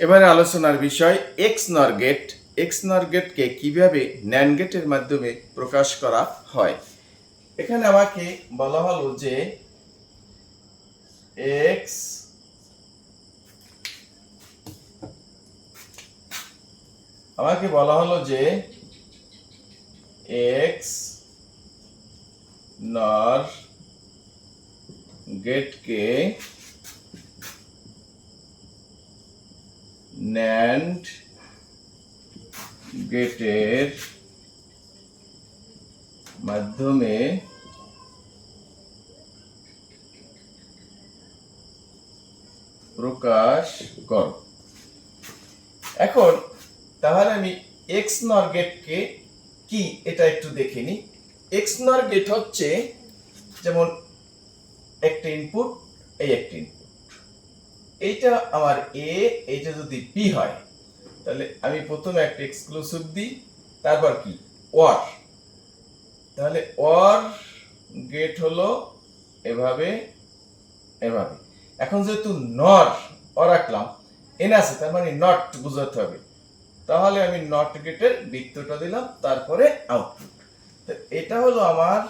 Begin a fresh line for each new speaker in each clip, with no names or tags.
এবারে আলোচনার বিষয় এক্স নর গেট এক্স নর গেটকে কীভাবে ন্যান গেটের মাধ্যমে প্রকাশ করা হয়? এখানে আমাকে বলা হলো যে এক্স আমাকে বলা হলো যে এক্স নর গেটকে ন্যান্ড গেটের মাধ্যমে প্রকাশ কর। এখন তাহলে আমি এক্স নর গেটকে কি এটা একটু দেখে নিই। এক্স নর গেট হচ্ছে যেমন একটা ইনপুট এই একটা ইনপুট এইটা আমার এ এইটা যদি পি হয়, তাহলে আমি প্রথমে একটা এক্সক্লুসিভ দিই, তারপর কি? ওয়ার তাহলে ওয়ার গেট হলো এভাবে এভাবে। এখন যেহেতু নট অ রাখলাম এন আছে, তার মানে নট বুঝাতে হবে। তাহলে আমি নট গেটের বৃত্তটা দিলাম, তারপরে আউটপুট তো এটা হলো আমার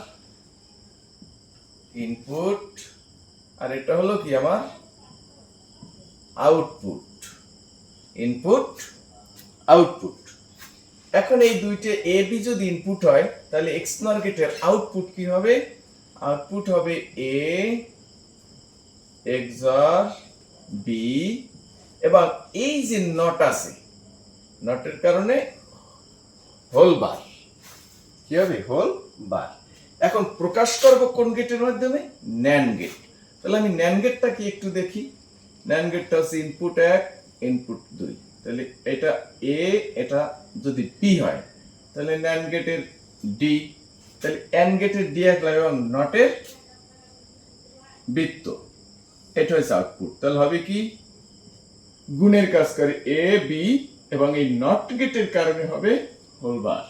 ইনপুট আর এটা হলো কি আমার আউটপুট ইনপুট আউটপুট এখন এই দুইটা এ বি যদি ইনপুট হয়, তাহলে এক্স নর গেটের আউটপুট কি হবে? আউটপুট হবে এ এক্সর বি এবং এই যে নট আছে নটের কারণে হোল বার কি হবে? হোল বার এখন প্রকাশ করব কোন গেটের মাধ্যমে? ন্যান গেট তাহলে আমি ন্যান গেটটা কি একটু দেখি? ন্যান গেটটা হচ্ছে ইনপুট এক ইনপুট দুই। তাহলে এটা এ এটা যদি পি হয়, তাহলে ন্যান গেটের ডি তাহলে এন গেটের ডি এক লাগে এবং নটের বৃত্ত। এটা হচ্ছে আউটপুট তাহলে হবে কি? গুণের কাজ করে এ বি এবং এই নট গেটের কারণে হবে হোলবার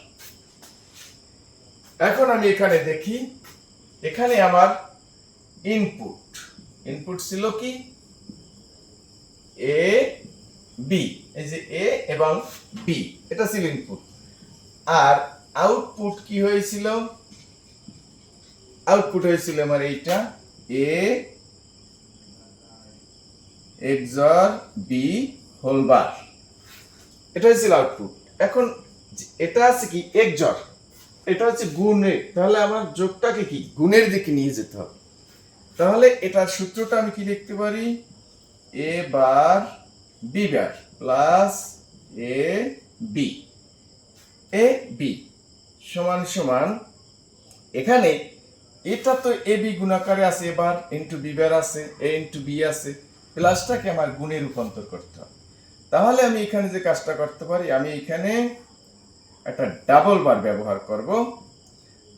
এখন আমি এখানে দেখি, এখানে আমার ইনপুট ইনপুট ছিল কি? এ বি এই যে এ এবং বি এটা ছিল ইনপুট আর আউটপুট কি হয়েছিল? আউটপুট হয়েছিল আমার এইটা এ এক্সর বি হোলবার এটা হয়েছিল আউটপুট এখন এটা আছে কি? এক্সর এটা হচ্ছে গুণের তাহলে আমার যোগটাকে কি? গুণের দিকে নিয়ে যেতে হবে। তাহলে এটার সূত্রটা আমি কি দেখতে পারি? A bar B bar plus A B A B সমান সমান এখানে এটা তো এ বি গুণাকারে আছে এবার ইন্টু বি বার আছে এ ইন্টু বি আছে, প্লাসটাকে আমার গুণে রূপান্তর করতে হবে। তাহলে আমি এখানে যে কাজটা করতে পারি, আমি এখানে একটা ডাবল বার ব্যবহার করব।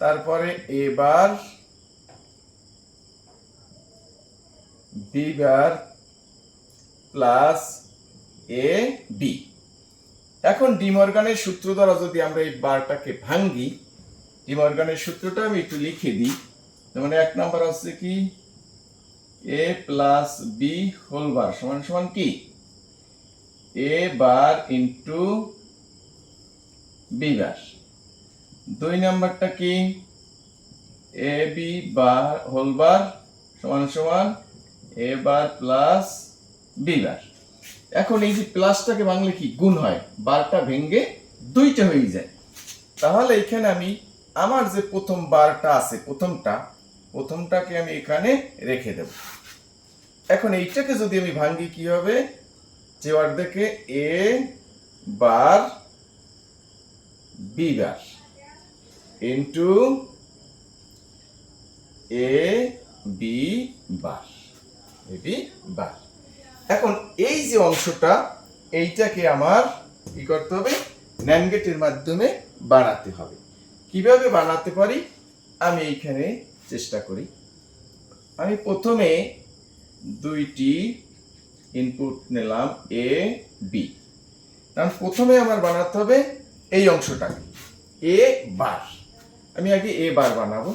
তারপরে A bar B bar plus A B এখন ডিমর্গানের সূত্র দ্বারা যদি আমরা এই বারটাকে ভাঙ্গি, ডিমর্গানের সূত্রটা আমি একটু লিখে দিই। যেমন এক নাম্বার হচ্ছে কি? A plus B whole bar সমান সমান কি? এ বার ইন্টু বি বার দুই নাম্বারটা কি? এ বি বার হোল বার সমান সমান এ বার প্লাস বার এখন এই যে প্লাসটাকে ভাঙলে কি গুণ হয়? বারটা ভেঙ্গে দুইটা হয়ে যায়। তাহলে এখানে আমি আমার যে প্রথম বারটা আছে, প্রথমটা, প্রথমটাকে আমি এখানে রেখে দেব। এখন এইটাকে যদি আমি ভাঙ্গি কি হবে? যে অর্ধেকে A bar B bar into A B bar, A B bar. এখন এই যে অংশটা, এইটাকে আমার কি করতে হবে? ন্যানগেটের মাধ্যমে বানাতে হবে। কীভাবে বানাতে পারি? আমি এইখানে চেষ্টা করি। আমি প্রথমে দুইটি ইনপুট নিলাম এ বি কারণ প্রথমে আমার বানাতে হবে এই অংশটাকে। এ বার আমি আগে এ বার বানাবো।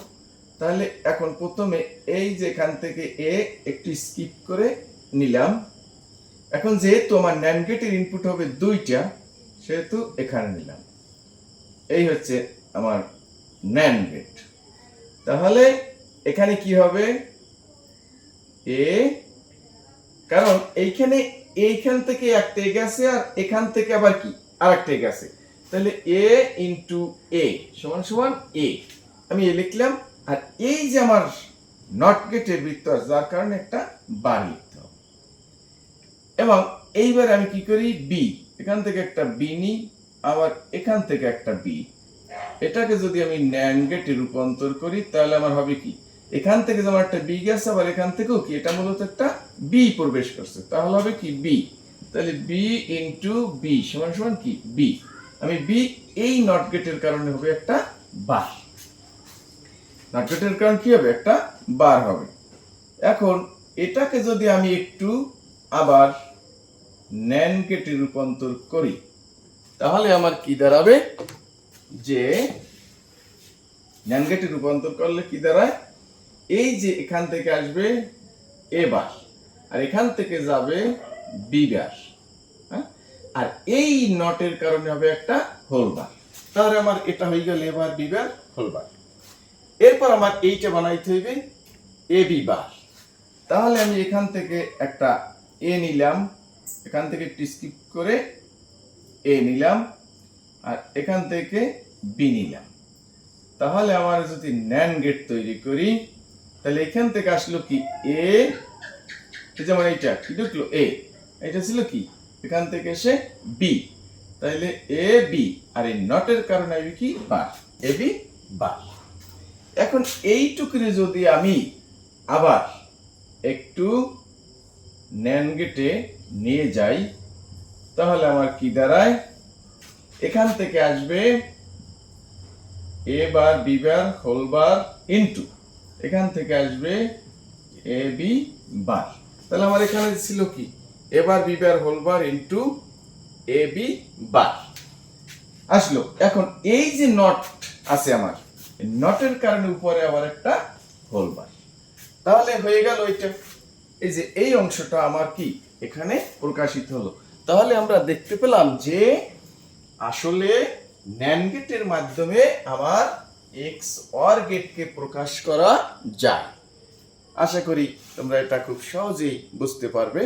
তাহলে এখন প্রথমে এই যেখান থেকে এ একটু স্কিপ করে নিলাম। এখন যেহেতু আমার ন্যান্ড গেটের ইনপুট হবে দুইটা, সেহেতু এখানে নিলাম। এই হচ্ছে আমার ন্যান্ড গেট তাহলে এখানে কি হবে? এ, কারণ এইখানে এইখান থেকে একটা এগ আছে আর এখান থেকে আবার কি? আর একটা এগ আছে তাহলে এ ইন্টু এ সমান সমান এ আমি এ লিখলাম, আর এই যে আমার নট গেটের বৃত্ত যার কারণে একটা হবে এবং এইবার আমি কি করি? বি এখান থেকে একটা বি নিই, আবার এখান থেকে একটা বি এটাকে যদি আমি ন্যান্ড গেটে রূপান্তর করি, তাহলে আমার হবে কি? এখান থেকে যেমন একটা বি গেছে, আবার এখান থেকেও কি? এটা মূলত একটা বি প্রবেশ করছে। তাহলে হবে কি বি তাহলে বি ইন্টু বি সমান সমান কি? বি আমি বি এই নট গেটের কারণে হবে একটা বার নট গেটের কারণ কি হবে? একটা বার হবে। এখন এটাকে যদি আমি একটু আবার ন্যান গেটে রূপান্তর করি। তাহলে আমার কি দাঁড়াবে? যে ন্যান গেটে রূপান্তর করলে কি দাঁড়ায়? এই যে এখান থেকে আসবে এ বাস, আর এখান থেকে যাবে বি হ্যাঁ? আর এই নটের কারণে হবে একটা হোল বার। তাহলে আমার এটা হয়ে গেল এবার বি বার, হোল বার। এরপর আমার এইটা বানাইতে হইবে এ বি বার। তাহলে আমি এখান থেকে একটা এ নিলাম এখান থেকে একটি স্কিপ করে এ নিলাম, আর এখান থেকে বি নিলাম। তাহলে আমার যদি ন্যান গেট তৈরি করি, তাহলে এখান থেকে আসলো কি? এ যেমন এইটা, কি ঢুকলো? এ এটা ছিল কি? এখান থেকে এসে বি তাহলে এ বি আর এই নটের কারণে আমি কি? বা এ বি বা এখন এইটুকুনে যদি আমি আবার একটু ন্যান গেটে নিয়ে যাই, তাহলে আমার কি দাঁড়ায়? এখান থেকে আসবে A bar B bar whole bar into এখান থেকে আসবে এ বি বার তাহলে আমার এখানে ছিল কি? A bar B bar whole bar into A B bar আসলো। এখন এই যে নট আছে আমার নটের কারণে উপরে আবার একটা হোল বার তাহলে হয়ে গেল এটা এই যে এই অংশটা আমার কি? এখানে প্রকাশিত হলো। তাহলে আমরা দেখতে পেলাম যে আসলে ন্যান গেটের মাধ্যমে আমার এক্স অর গেটকে প্রকাশ করা যায়। আশা করি তোমরা এটা খুব সহজেই বুঝতে পারবে।